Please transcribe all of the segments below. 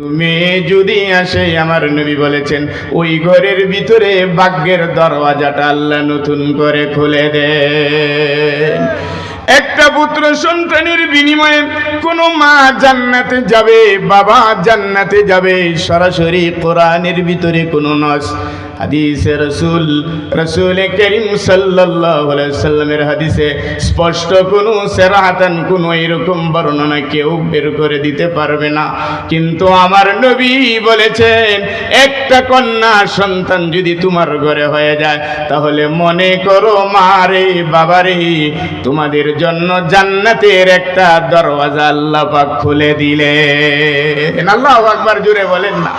মেয়ে যদি আসে, আমার নবী বলেছেন, ওই ঘরের ভিতরে ভাগ্যের দরওয়াজাটা আল্লাহ নতুন করে খুলে দেন। একটা পুত্র সন্তানের বিনিময়ে কোন মা জান্নাতে যাবে, বাবা জান্নাতে যাবে, সরাসরি কোরআনের ভিতরে কোনো নস হাদিসে রসুল রসুল করিম সাল্লামের হাদিসে স্পষ্ট কোনো সেরাহাতান, কোনো এরকম বর্ণনা কেউ বের করে দিতে পারবে না। কিন্তু আমার নবী বলেছেন, একটা কন্যা সন্তান যদি তোমার ঘরে হয়ে যায়, তাহলে মনে করো, মারে, বাবারে, তোমাদের জন্য জান্নাতের একটা দরওয়াজা আল্লাহ পাক খুলে দিলে। আল্লাহ আকবার জুড়ে বলেন না।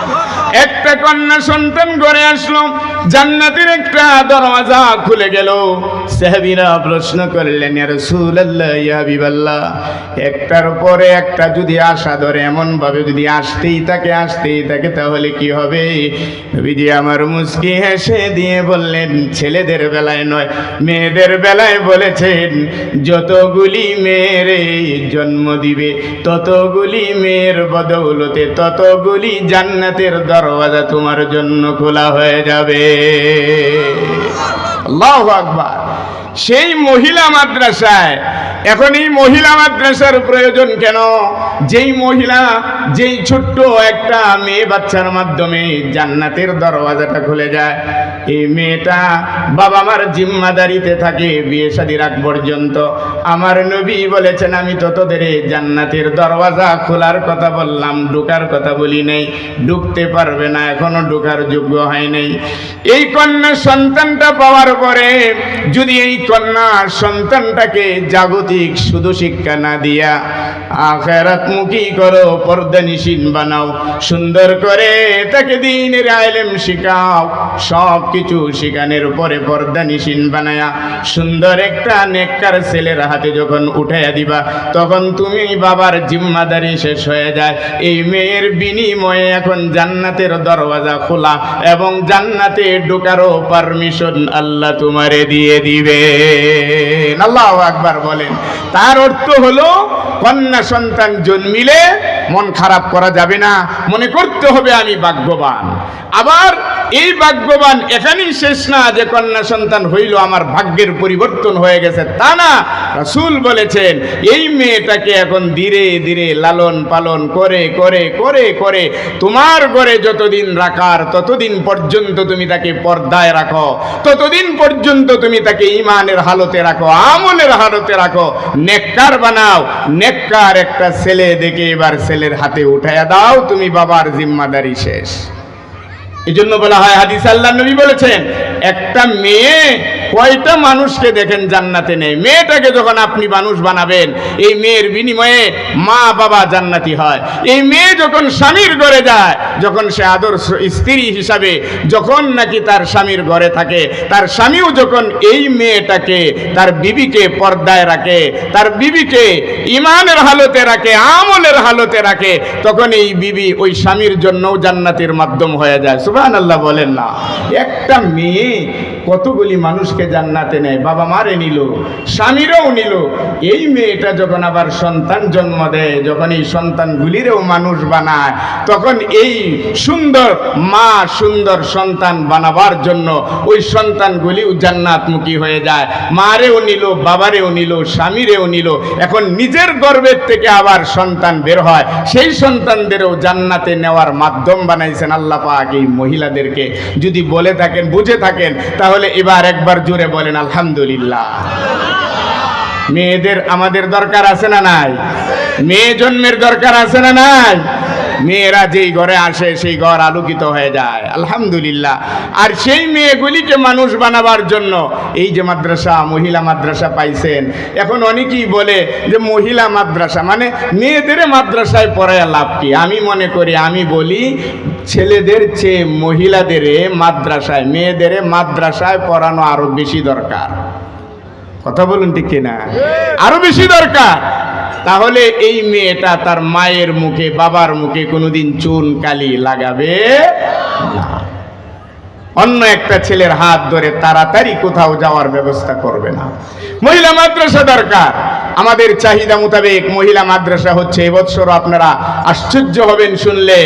একটা কন্যা সন্তান ঘরে আসলো জান্নাতের একটা দরওয়াজা খুলে গেল। সাহাবীরা প্রশ্ন করলেন রাসূলুল্লাহ, ইয়া হাবিবাল্লাহ, একটার পরে একটা যদি আশা ধরে এমন ভাবে যদি আসতেই থাকে আসতেই থাকে, তাহলে কি হবে? নবীজি আমার মুস্কি হেসে দিয়ে বললেন, ছেলেদের বেলায় নয়, মেয়েদের বেলায় বলেছেন, যতগুলি মেয়ের জন্ম দিবে, ততগুলি মেয়ের বদৌলতে, ততগুলি জান্নাতের দরওয়াজা তোমার জন্য খোলা হয়ে যাবে। আকবার। সেই মহিলা মাদ্রাসায় এখন এই মহিলা মাদ্রাসার প্রয়োজন কেন? যেই মহিলা, যেই ছোট্ট একটা মেয়ে বাচ্চার মাধ্যমে জান্নাতের দরওয়াজাটা খুলে যায়, এই মেয়েটা বাবা মার জিম্মাদারিতে থাকে বিয়ে শাদির আগ পর্যন্ত। আমার নবী বলেছেন, আমি তো তোদের এই জান্নাতের দরওয়াজা খোলার কথা বললাম, ঢোকার কথা বলি নেই, ঢুকতে পারবে না, এখনও ঢোকার যোগ্য হয় নাই। এই কন্যা সন্তানটা পাওয়ার পরে যদি এই কন্যা সন্তানটাকে জাগতিক শুধু শিক্ষা না দিয়া, আখেরাত মুখী করো, পর্দা নিশিন বানাও, সুন্দর করে তাকে দিনের আইলেম শিখাও সব কিছু শিখানোর পরে পর্দা নিশিন বানায়া, সুন্দর একটা নেককার ছেলের হাতে যখন উঠাইয়া দিবা, তখন তুমি বাবার জিম্মাদারি শেষ হয়ে যায়। এই মেয়ের বিনিময়ে এখন জান্নাতের দরওয়াজা খোলা এবং জান্নাতে ঢোকারও পারমিশন আল্লাহ তোমারে দিয়ে দিবে। আল্লাহ আকবার বলেন। তার অর্থ হলো, কন্যা সন্তান জন্মিলে মন খারাপ করা যাবে না, মনে করতে হবে আমি ভাগ্যবান। আবার এই ভাগ্যবান এখানেই শেষ না যে কন্যা সন্তান হইল, আমার ভাগ্যের পরিবর্তন হয়ে গেছে, তা না। রাসূল বলেছেন, এই মেয়েটাকে এখন ধীরে ধীরে লালন পালন করে করে করে করে, তোমার ঘরে যতদিন রাখার, ততদিন পর্যন্ত তুমি তাকে পর্দায় রাখো, ততদিন পর্যন্ত তুমি তাকে ইমানের হালতে রাখো। আমলের হারতে রাখো। নেককার বানাও। নেককার একটা ছেলে দেখে এবার ছেলের হাতে উঠাইয়া দাও, তুমি বাবার জিম্মাদারি শেষ। এই জন্য বলা হয় হাদিস আল্লাহ নবী বলেছেন, একটা মেয়ে কয়টা মানুষকে দেখেন জান্নাতে নেই? মেয়েটাকে যখন আপনি মানুষ বানাবেন, এই মেয়ের বিনিময়ে মা বাবা জান্নাতি হয়। এই মেয়ে যখন স্বামীর ঘরে যায়, যখন সে আদর্শ স্ত্রী হিসাবে যখন নাকি তার স্বামীর ঘরে থাকে, তার স্বামীও যখন এই মেয়েটাকে, তার বিবিকে পর্দায় রাখে, তার বিবিকে ইমানের হালতে রাখে, আমলের হালতে রাখে, তখন এই বিবি ওই স্বামীর জন্যও জান্নাতের মাধ্যম হয়ে যায়। সুবহান আল্লাহ বলেন না। একটা মেয়ে কতগুলি মানুষকে জান্নাতে নেয়? বাবা মারে নিল, স্বামীরও নিল। এই মেয়েটা যখন আবার সন্তান জন্ম দেয়, যখন এই সন্তানগুলিরও মানুষ বানায়, তখন এই সুন্দর, মা সুন্দর সন্তান বানাবার জন্য ওই সন্তানগুলিও জান্নাতমুখী হয়ে যায়। মারেও নিল, বাবারেও নিল, স্বামীরেও নিল। এখন নিজের গর্বের থেকে আবার সন্তান বের হয়। সেই সন্তানদেরও জান্নাতে নেওয়ার মাধ্যম বানাইছেন আল্লাহ পাক এই মহিলাদেরকে। যদি বলে থাকেন, বুঝে থাকেন, তাহলে এবার একবার জোরে বলেন, আলহামদুলিল্লাহ। মেয়েদের, আমাদের দরকার আছে না নাই? মেয়ে জন্মের দরকার আছে না নাই? মেয়েরা যেই ঘরে আসে, সেই ঘর আলোকিত হয়ে যায়। আলহামদুলিল্লাহ। আর সেই মেয়েগুলিকে মানুষ বানাবার জন্য এই যে মাদ্রাসা, মহিলা মাদ্রাসা পাইছেন, এখন অনেকেই বলে যে মহিলা মাদ্রাসা মানে মেয়েদের মাদ্রাসায় পড়ায় লাভ কি? আমি মনে করি, আমি বলি ছেলেদের চেয়ে মহিলাদের মাদ্রাসায় মেয়েদের মাদ্রাসায় পড়ানো আরও বেশি দরকার। কথা বলুন ঠিক কিনা? আরও বেশি দরকার। তাহলে এই মেয়েটা তার মায়ের মুখে বাবার মুখে কোনোদিন চুন কালি লাগাবে না। অন্য একটা ছেলের হাত ধরে তাড়াতাড়ি কোথাও যাওয়ার ব্যবস্থা করবে না। মহিলা মাদ্রাসা দরকার। আমাদের চাহিদা মোতাবেক মহিলা মাদ্রাসা হচ্ছে এবছর আপনারা আশ্চর্য হবেন শুনলে।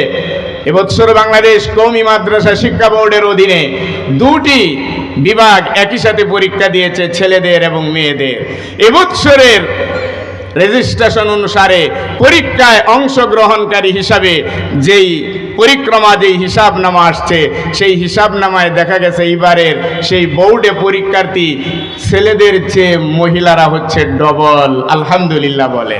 এবছর বাংলাদেশ কৌমি মাদ্রাসা শিক্ষা বোর্ডের অধীনে দুটি বিভাগ একই সাথে পরীক্ষা দিয়েছে ছেলেদের এবং মেয়েদের। এবছরের রেজিস্ট্রেশন অনুসারে পরীক্ষায় অংশগ্রহণকারী হিসাবে যেই পরিক্রমা যেই হিসাবনামা আসছে, সেই হিসাবনামায় দেখা গেছে এইবারের সেই বোর্ডে পরীক্ষার্থী ছেলেদের চেয়ে মহিলারা হচ্ছে ডবল আলহামদুলিল্লাহ বলে।